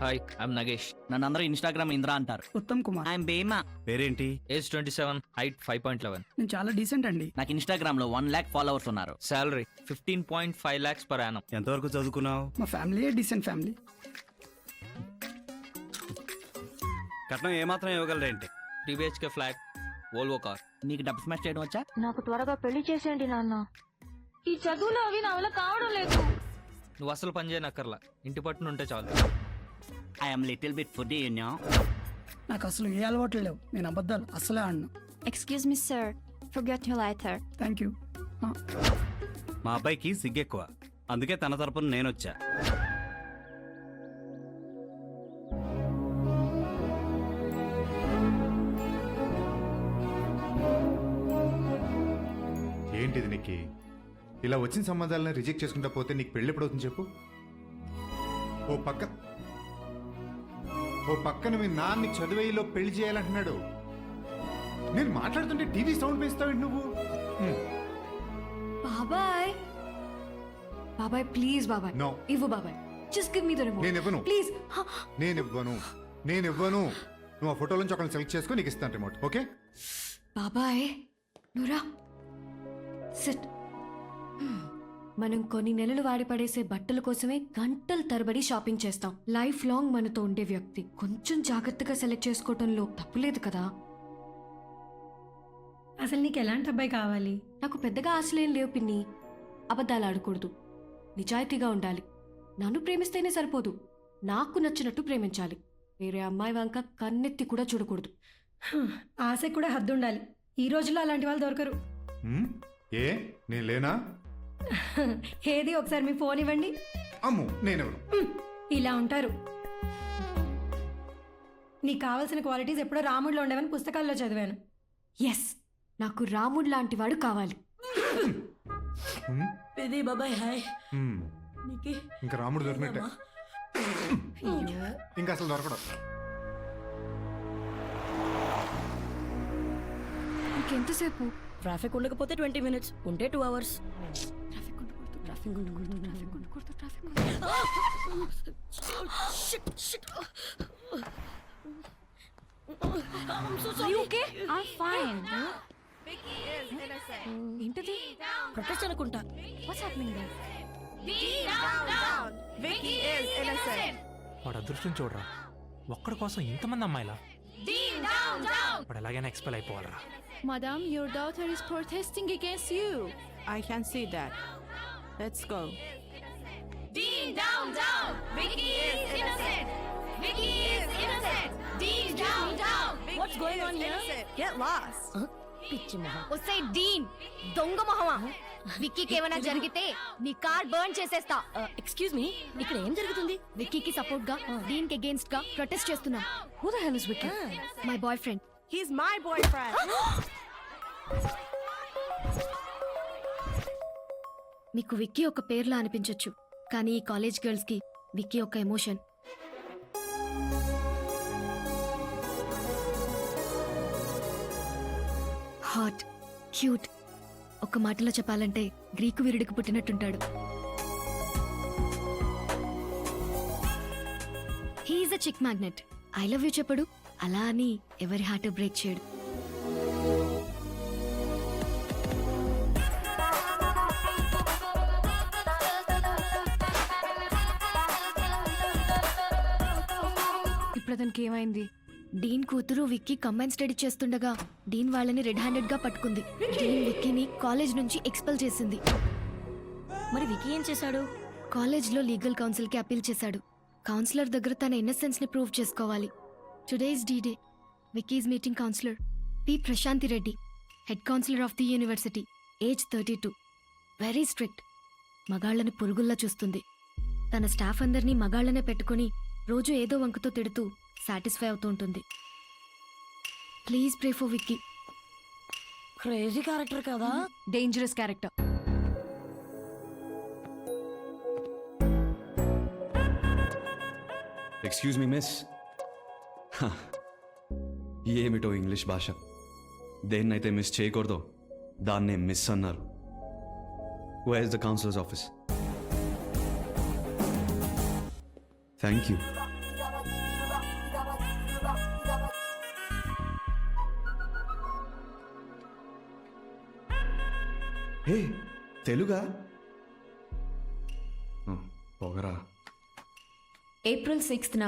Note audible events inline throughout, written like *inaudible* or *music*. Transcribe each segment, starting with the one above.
Hi I'm Nagesh నన్ను అందరూ Instagram Indra అంటారు. ఉత్తమ్ కుమార్. ఐఎమ్ బేమా పేరేంటి? Age twenty seven height five point eleven నేను చాలా డీసెంట్ అండి. నాకు ఇన్స్టాగ్రామ్లో వన్ లాక్ ఫాలోవర్స్ ఉన్నారు. Salary fifteen point five lakhs per annum ఎంతవరకు చదువుకున్నావు? మా ఫ్యామిలీ డీసెంట్ ఫ్యామిలీ కట్నం ఏమాత్రం ఇవ్వగలరేంటి? Three BHK flat Volvo car నీకు డబ్బు స్మాష్ చేయడం వచ్చా? నాకు త్వరగా పెళ్ళి చేసేయండి నాన్న. ఈ చదువులు అవి నా వల్ల కావడం లేదు. నువ్వు అసలు పని చేయనక్కర్లా. ఇంటి పట్టున ఉంటే చాలు. I'm little bit food you know నాకు అసలు ఏ అలవాట్లు లేవు. నేను అబద్ధాలు అసలే ఆడను. Excuse me sir forget your lighter thank you మా అబ్బాయికి సిగ్గెక్కువ అందుకే తన తరపున నేను వచ్చా. ఏంటిది నీకు ఇలా వచ్చిన సంబంధాలను రిజెక్ట్ చేసుకుంటా పోతే నీకు పెళ్ళి ఎప్పుడవుతుంది చెప్పు? ఓ పక్క ఓ పక్కన మీ నాన్న నీకు చదువేయిలో పెళ్ళి చేయాలంటున్నాడు. నేను మాట్లాడుతుంటే టీవీ సౌండ్ వేస్తావు నువ్వు. బాబాయ్. బాబాయ్ ప్లీజ్ బాబాయ్. No. ఇవ్వు బాబాయ్. Just give me the remote నేను ఇవ్వను. ప్లీజ్ నేను ఇవ్వను. నేను ఇవ్వను. నువ్వు ఆ ఫోటోల నుంచి ఒకరిని సెలెక్ట్ చేసుకొని నీకు ఇస్తాను రిమోట్ ఓకే? బాబాయ్ నురా సిట్ మనం కొన్ని నెలలు వాడి పడేసే బట్టల కోసమే గంటల తరబడి షాపింగ్ చేస్తాం. లైఫ్ లాంగ్ మనతో ఉండే వ్యక్తి. కొంచెం జాగ్రత్తగా సెలెక్ట్ చేసుకోవటంలో తప్పులేదు కదా? అసలు నీకు ఎలాంటి అబ్బాయి కావాలి? నాకు పెద్దగా ఆశలేం లేవు పిన్ని. అబద్ధాలు ఆడకూడదు. నిజాయితీగా ఉండాలి. నన్ను ప్రేమిస్తేనే సరిపోదు. నాకు నచ్చినట్టు ప్రేమించాలి. వేరే అమ్మాయి వంక కన్నెత్తి కూడా చూడకూడదు. ఆశకు కూడా హద్దు ఉండాలి ఈ రోజుల్లో అలాంటి వాళ్ళు దొరకరు? ఏ? నేను లేనా? ఏది ఒకసారి మీ ఫోన్ ఇవ్వండి. అమ్ము నేనెవరు? ఇలా ఉంటారు. నీకు కావాల్సిన క్వాలిటీస్ ఎప్పుడో రాముడిలో ఉండేవని పుస్తకాల్లో చదివాను. ఎస్ నాకు రాముడు లాంటి వాడు కావాలి. బాబాయ్ హాయ్. ఇంకా రాముడు దొరికినట్టే. ఇంకా అసలు దొరకడం. ఇంకెంతసేపు? ట్రాఫిక్ ఉండకపోతే ట్వంటీ మినిట్స్ ఉంటే టూ అవర్స్. ట్రాఫిక్ ట్రాఫిక్ ఉండకూడదు ట్రాఫిక్ ఉండకూడదు ట్రాఫిక్ ఉండకూడదు ఓకే ఐ ఫైన్ ఏంటది ప్రొటెస్ట్ అనుకుంటా వాట్స్ హ్యాపెనింగ్ వాడు అదృష్టం చూడరా. ఒక్కడి కోసం ఇంతమంది అమ్మాయిలా? వాడు ఎలాగైనా ఎక్స్పెల్ అయిపోవాలరా. Madam, your daughter is protesting against you. I can see that let's go Dean, down, down. Vicky is innocent. Vicky is innocent. Dean, down, down. What's going on here get lost పిచ్చి మొహం వస్తే డీన్ దొంగ మొహమా విక్కీకి ఏమైనా జరిగితే నీ car burn చేసేస్తా. Excuse me ఇక్కడ ఏం జరుగుతుంది? విక్కీకి సపోర్ట్గా డీన్కి అగేన్స్ట్గా ప్రొటెస్ట్ చేస్తున్నా. Who the hell is Vicky my boyfriend he's my boyfriend మీకు విక్కీ ఒక పేర్లా అనిపించొచ్చు కానీ ఈ కాలేజ్ గర్ల్స్కి విక్కీ ఒక ఎమోషన్. హాట్ క్యూట్ ఒక మాటలో చెప్పాలంటే గ్రీకు వీరుడికి పుట్టినట్టుంటాడు. He's a chick magnet. I love you చెప్పడు అలా అని ఎవరి హార్ట్ బ్రేక్ చేయడు. అతనికి ఏమైంది? డీన్ కూతురు విక్కీ కంబైన్ స్టడీ చేస్తుండగా డీన్ వాళ్ళని రెడ్ హ్యాండెడ్గా పట్టుకుంది డీన్ విక్కీని కాలేజ్ నుంచి ఎక్స్పెల్ చేసింది. మరి వికీ ఏం చేశాడు? కాలేజ్లో లీగల్ కౌన్సిల్కి అపీల్ చేశాడు. కౌన్సిలర్ దగ్గర తన ఇన్నసెన్స్ని ప్రూవ్ చేసుకోవాలి. Today's D day Vicky's meeting counsellor. P. Prashanthi Reddy head counsellor of the university age thirty two. Very strict. మగాళ్ళని పురుగుల్లా చూస్తుంది. తన స్టాఫ్ అందరినీ మగాళ్ళనే పెట్టుకుని రోజు ఏదో వంకతో తిడుతూ సాటిస్ఫై అవుతూ ఉంటుంది. Please pray for Vicky. Crazy character కదా? Dangerous character. Excuse me miss. ఏమిటో ఇంగ్లీష్ భాష. దేన్నైతే మిస్ చేయకూడదో దాన్నే మిస్ అన్నారు. Where is the counsellor's office thank you hey తెలుగా? పొగరా. ఏప్రిల్ సిక్స్త్న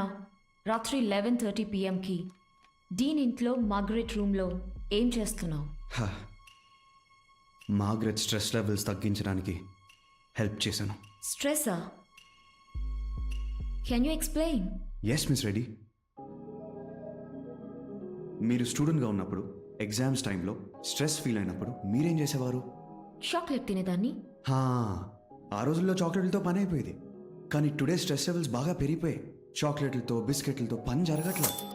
రాత్రి లెవెన్ థర్టీ పిఎంకి డీన్ ఇంట్లో మార్గరెట్ రూమ్లో ఏం చేస్తున్నావు? మార్గరెట్ స్ట్రెస్ లెవెల్స్ తగ్గించడానికి హెల్ప్ చేశాను. స్ట్రెస్సా? Can you explain yes miss Reddy మీరు స్టూడెంట్గా ఉన్నప్పుడు ఎగ్జామ్స్ టైంలో స్ట్రెస్ ఫీల్ అయినప్పుడు మీరేం చేసేవారు? చాక్లెట్ తినేదాన్ని. హా, ఆ రోజుల్లో చాక్లెట్లతో పని అయిపోయేది. కానీ టుడే స్ట్రెస్ లెవెల్స్ బాగా పెరిగిపోయాయి. చాక్లెట్లతో బిస్కెట్లతో పని జరగట్లేదు.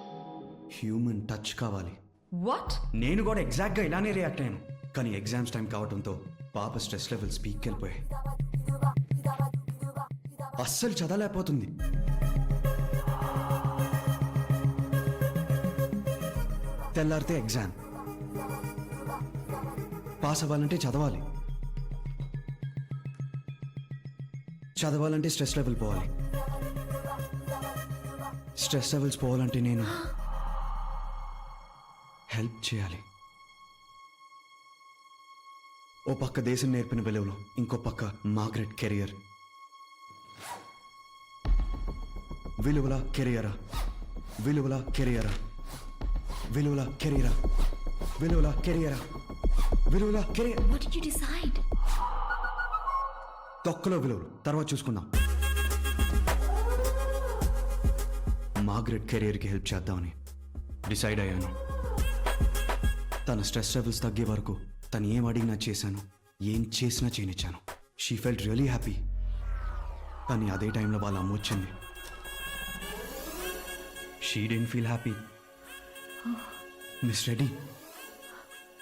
హ్యూమన్ టచ్ కావాలి. వాట్ నేను కూడా ఎగ్జాక్ట్గా ఇలానే రియాక్ట్ అయ్యాను. కానీ ఎగ్జామ్స్ టైం కావడంతో పాప స్ట్రెస్ లెవెల్స్ పీక్ వెళ్ళిపోయాయి అస్సలు చదవలేకపోతుంది. తెల్లారితే ఎగ్జామ్. పాస్ అవ్వాలంటే చదవాలి. చదవాలంటే స్ట్రెస్ లెవెల్ పోవాలి. స్ట్రెస్ లెవెల్స్ పోవాలంటే నేను హెల్ప్ చేయాలి. ఓ పక్క దేశం నేర్పిన విలువలు ఇంకో పక్క మార్గరెట్ కెరియర్. విలువల కెరియరా? విలువల కెరియరా? విలువల కెరియరా విలువల కెరియరా విలువల career what do you decide తొక్కలో విలువలు. తర్వాత చూసుకుందాం. మార్గరెట్ కెరియర్కి హెల్ప్ చేద్దామని డిసైడ్ అయ్యాను. తన స్ట్రెస్ లెవెల్స్ తగ్గే వరకు తను ఏం అడిగినా చేశాను ఏం చేసినా చేయనిచ్చాను. షీ ఫెల్ట్ రియలీ హ్యాపీ కానీ అదే టైంలో వాళ్ళ అమ్మ వచ్చింది. She didn't feel happy miss Reddy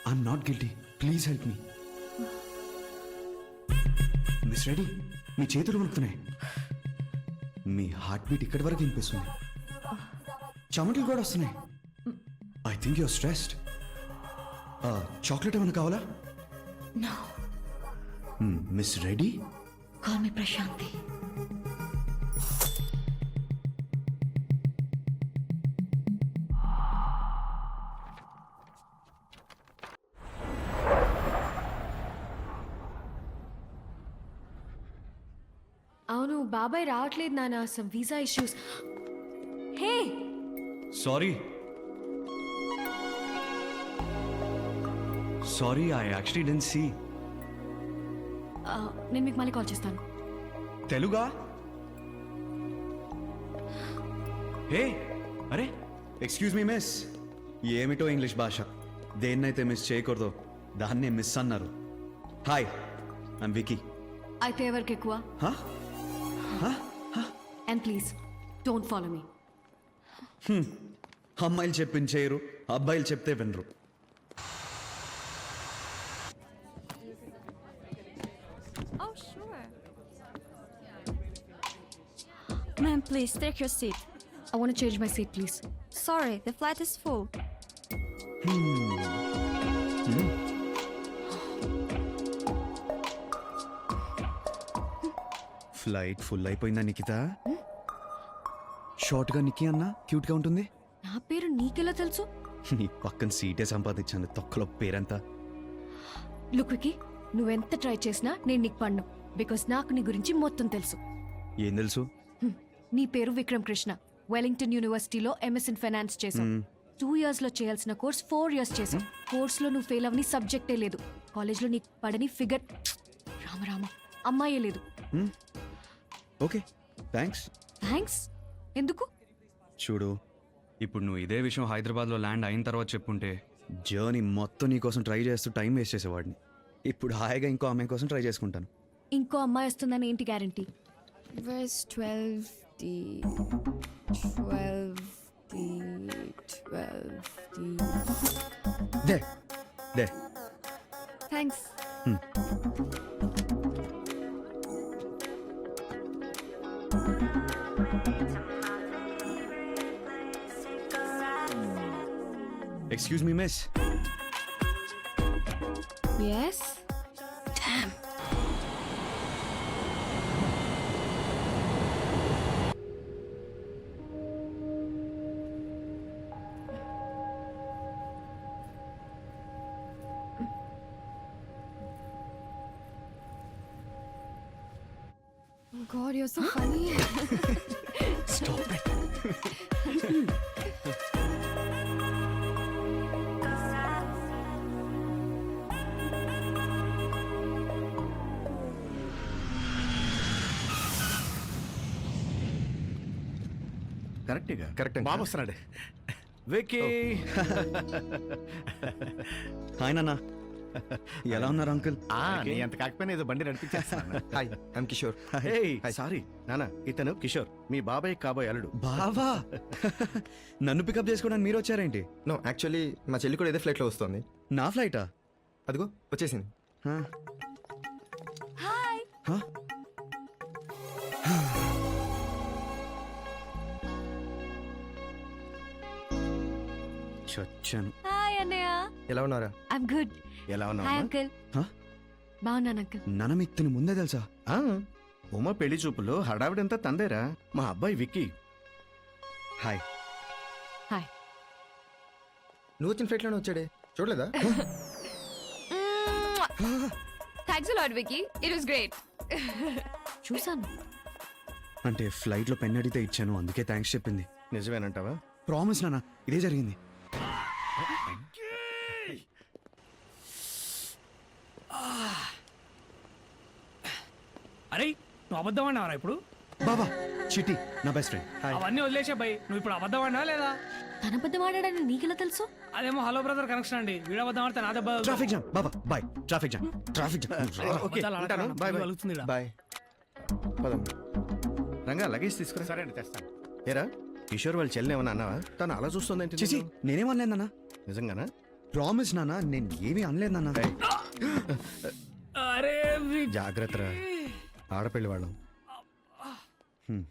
I'm not guilty please help me miss Reddy మీ చేతులు వణుకుతున్నాయి మీ హార్ట్ బీట్ ఇక్కడి వరకు వినిపిస్తుంది. చెమటలు కూడా వస్తున్నాయి. I think your stressed chocolate ఏమైనా కావాలా? Miss Reddy call me Prashanthi అవును బాబాయ్ రావట్లేదు నాన్న some visa issues hey! Sorry sorry I actually didn't see నేను మీకు మళ్ళీ కాల్ చేస్తాను. తెలుగా? హే! అరే ఎక్స్క్యూజ్ మీ మిస్ ఏమిటో ఇంగ్లీష్ భాష. దేన్నైతే మిస్ చేయకూడదు దాన్నే మిస్ అన్నారు. హాయ్ ఐమ్ వికీ అయితే ఎవరికి ఎక్కువ? And please don't follow me అమ్మాయిలు చెప్పింది చేయరు అబ్బాయిలు చెప్తే వినరు Oh, sure. Ma'am, please take your seat. I want change my seat please Sorry, the flight is full. Flight full అయిపోయిందా నిఖిత? షార్ట్గా నిక్కి అన్న క్యూట్గా ఉంటుంది? నా పేరు నీకెలా తెలుసు? నీ పక్కన సీటే సంపాదించాను తొక్కలో పేరంతా. లుక్ వికి నువ్వెంత ట్రై చేసినా నేను నీకు పడ్ను బికాస్ నాకు నీ గురించి మొత్తం తెలుసు. ఏం తెలుసు. నీ పేరు విక్రమ్ కృష్ణ వెలింగ్టన్ యూనివర్సిటీలో ఎంఎస్ ఇన్ ఫైనాన్స్ చేసావు టూ ఇయర్స్లో చేయాల్సిన కోర్స్ ఫోర్ ఇయర్స్ చేసావు కోర్స్లో నువ్వు ఫెయిల్ అవని సబ్జెక్టే లేదు. కాలేజ్లో నీకు పడని ఫిగర్ రామరామ అమ్మాయే లేదు. ఓకే థ్యాంక్స్ థ్యాంక్స్ ఎందుకు చూడు ఇప్పుడు నువ్వు ఇదే విషయం హైదరాబాద్లో ల్యాండ్ అయిన తర్వాత చెప్పుంటే జర్నీ మొత్తం నీ కోసం ట్రై చేస్తూ టైం వేస్ట్ చేసేవాడిని ఇప్పుడు హాయిగా ఇంకో అమ్మాయి కోసం ట్రై చేసుకుంటాను ఇంకో అమ్మాయి వస్తుందని ఏంటి guarantee Verse 12D. 12D. 12D. దే దే Excuse me, miss. Yes? Damn. Oh, God, you're so funny. *laughs* కరెక్ట్గా? కరెక్ట్ బాబు వస్తున్నాడు వికీ హాయ్ నాన్న. ఎలా ఉన్నారు అంకుల్? నీ అంత కాకపోయినా ఏదో బండి నడిపించేస్తాను హాయ్ ఐమ్ కిషోర్. సారీ. నానా ఇతను కిషోర్. మీ బాబాయ్ కాబోయే అల్లుడు. బావా? నన్ను పికప్ చేసుకోవడానికి మీరు వచ్చారేంటి? నో యాక్చువల్లీ మా చెల్లి కూడా ఇదే ఫ్లైట్లో వస్తుంది. నా ఫ్లైటా? అదిగో వచ్చేసింది. హా. చచ్చాను హాయ్ అన్నయ్య. ఎలా ఉన్నారా ఐమ్ గుడ్ ఎలా హాయ్ ఉన్నావు అంకుల్ Huh? బాగున్నాను అంకుల్ నన్ను మీకు తిని ముందే తెలుసా? ఆ, ఉమ పెళ్ళి చూపులో హడావిడంతా తందేరా. మా అబ్బాయి విక్కీ. హాయ్ నువ్వు వచ్చిన ఫ్లైట్లోనే వచ్చాడే. చూడలేదా? Thanks lot Vicky it was great చూసాను అంటే ఫ్లైట్లో పెన్ అడిగితే ఇచ్చాను అందుకే థ్యాంక్స్ చెప్పింది. నిజమేనంటావా? ప్రామిస్ నాన్న ఇదే జరిగింది అరే నువ్వు అబద్ధం అన్నావరా ఇప్పుడు? బాబా చిట్టి నా బెస్ట్ ఫ్రెండ్ అవన్నీ వదిలేసే భయ్ నువ్వు ఇప్పుడు అబద్ధం అన్నావా లేదా? తన పెద్ద మాట్లాడని నీకెలా తెలుసు? అదేమో హలో బ్రదర్ కనెక్షన్ అండి. వీడు అబద్ధం ఆడితే నా దెబ్బ ట్రాఫిక్ జామ్ బాబా bye traffic jam traffic jam okay ఉంటాను. బాయ్ బాయ్ కలుగుతుంది బాయ్ పదం. రంగా లగేజ్ తీసుకురా. సరే అండి తెస్తాను. ఏరా కిషోర్ వాళ్ళ చెల్లి ఏమన్నా అన్నావా? తను అలా చూస్తుందేంటి చిచి నిన్ను? నేనేం అనలేదు నాన్న. నిజంగానా? ప్రామిస్ నాన్న నేను ఏమీ అనలేదు నాన్న. అరే వి- జాగ్రత్త ఆడపిల్లి వాళ్ళం